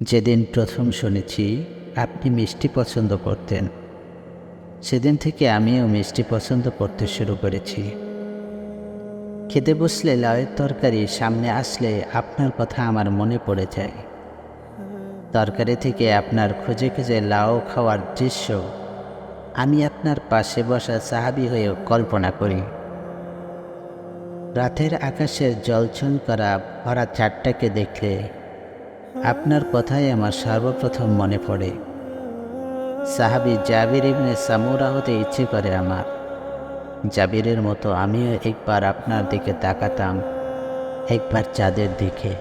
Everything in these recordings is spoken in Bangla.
যেদিন প্রথম শুনেছি, আপনি মিষ্টি পছন্দ করতেন। সেদিন থেকে আমিও মিষ্টি পছন্দ করতে শুরু করেছি। খেতে বসলে লাউয়ের তরকারি সামনে আসলে আপনার কথা আমার মনে পড়ে যায়। তরকারি থেকে আপনার খুঁজে খুঁজে লাউ খাওয়ার দৃশ্য আমি আপনার পাশে বসা সাহাবি হয়েও কল্পনা করি। রাতের আকাশের জলছল করা ভরা চারটাকে দেখলে আপনার কথাই আমার সর্বপ্রথম মনে পড়ে। সাহাবি জাবির ইবনে সামুরা হতে ইচ্ছে করে আমার। জাবিরের মতো আমিও একবার আপনার দিকে তাকাতাম, একবার চাঁদের দিকে,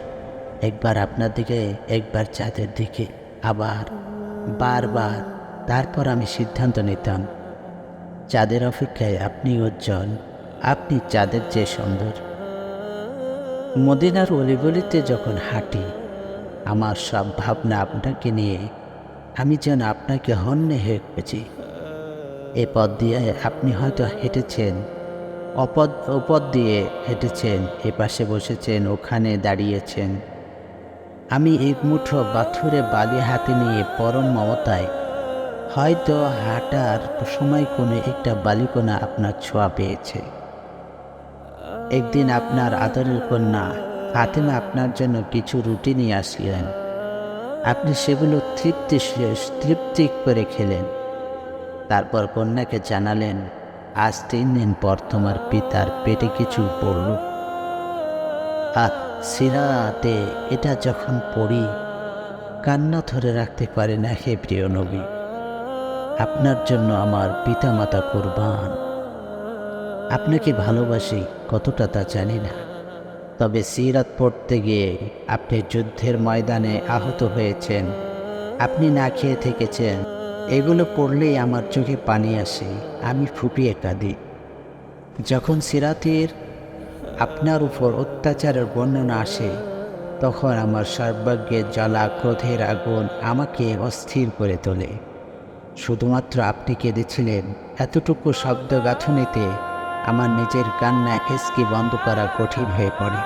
একবার আপনার দিকে, একবার চাঁদের দিকে, আবার, বারবার, তারপর আমি সিদ্ধান্ত নিতাম, চাঁদের অপেক্ষায় আপনি উজ্জ্বল, আপনি চাঁদের চেয়ে সুন্দর। মদিনার অলিগলিতে যখন হাঁটি আমার সব ভাবনা আপনাকে নিয়ে আমি যেন আপনাকে হন্যে হয়ে পেয়েছি এ পথ দিয়ে আপনি হয়তো হেঁটেছেন, অপদ ওপদ দিয়ে হেঁটেছেন, এ পাশে বসেছেন, ওখানে দাঁড়িয়েছেন। আমি এক মুঠো বাথুরে বালি হাতে নিয়ে পরম মমতায়, হয়তো হাঁটার সময় কোনো একটা বালিকোনা আপনার ছোঁয়া পেয়েছে। একদিন আপনার আদরের কন্যা ফাতেমা আপনার জন্য কিছু রুটি নিয়ে আসলেন। আপনি সেগুলো তৃপ্তি তৃপ্তি করে খেলেন। তারপর কন্যাকে জানালেন, আজ তিন দিন পর তোমার পিতার পেটে কিছু পড়ল। আর সিরাতে, এটা যখন পড়ি, কান্না ধরে রাখতে পারে না হে প্রিয় নবী। আপনার জন্য আমার পিতামাতা কোরবান। আপনাকে ভালোবাসি, কতটা তা জানি না। তবে সিরাত পড়তে গিয়ে আপনি যুদ্ধের ময়দানে আহত হয়েছেন। আপনি না খেয়ে থেকেছেন। এগুলো পড়লেই আমার চোখে পানি আসে, আমি ফুপিয়ে কাঁদি। যখন সিরাতের আপনার উপর অত্যাচারের বর্ণনা আসে, তখন আমার সর্বাগ্যের জ্বালা ক্রোধের আগুন আমাকে অস্থির করে তোলে। শুধুমাত্র আপনি কেঁদেছিলেন, এতটুকু শব্দ গাঁথনিতে আমার নিজের কান্না এসকি বন্ধ করা কঠিন হয়ে পড়ে।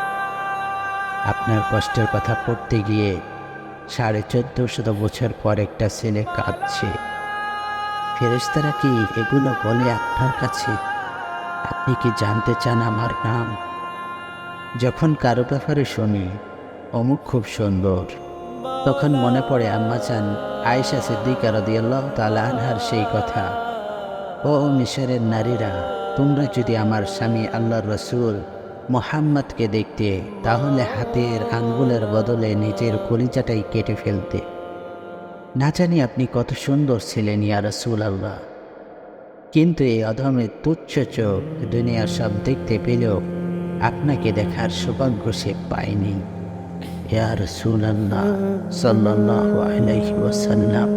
আপনার কষ্টের কথা পড়তে গিয়ে সাড়ে চোদ্দশত বছর পর একটা ছেলে কাঁদছে। ফেরেস্তারা কি এগুলো বলে আপনার কাছে? আপনি কি জানতে চান আমার নাম? যখন কারও ব্যাপারে শুনি, অমুক খুব সুন্দর। তখন মনে পড়ে আম্মা চান আয়েশা সিদ্দিকা রদিয়াল্লাহ তালা আনহার সেই কথা। ও মিশরের নারীরা তোমরা যদি আমার স্বামী আল্লাহর রসুল মোহাম্মদকে দেখতে, তাহলে হাতের আঙ্গুলের বদলে নিজের কলিজাটাই কেটে ফেলতে। না জানি আপনি কত সুন্দর ছিলেন, ইয়া রসুল আল্লাহ কিন্তু এই অধমে তুচ্ছ চোখ দুনিয়ার সব দেখতে পেলেও আপনাকে দেখার সৌভাগ্য সে পায়নি। ইয়া রসুল আল্লাহ সাল্লাহ আলাইহি ওয়াসাল্লাম।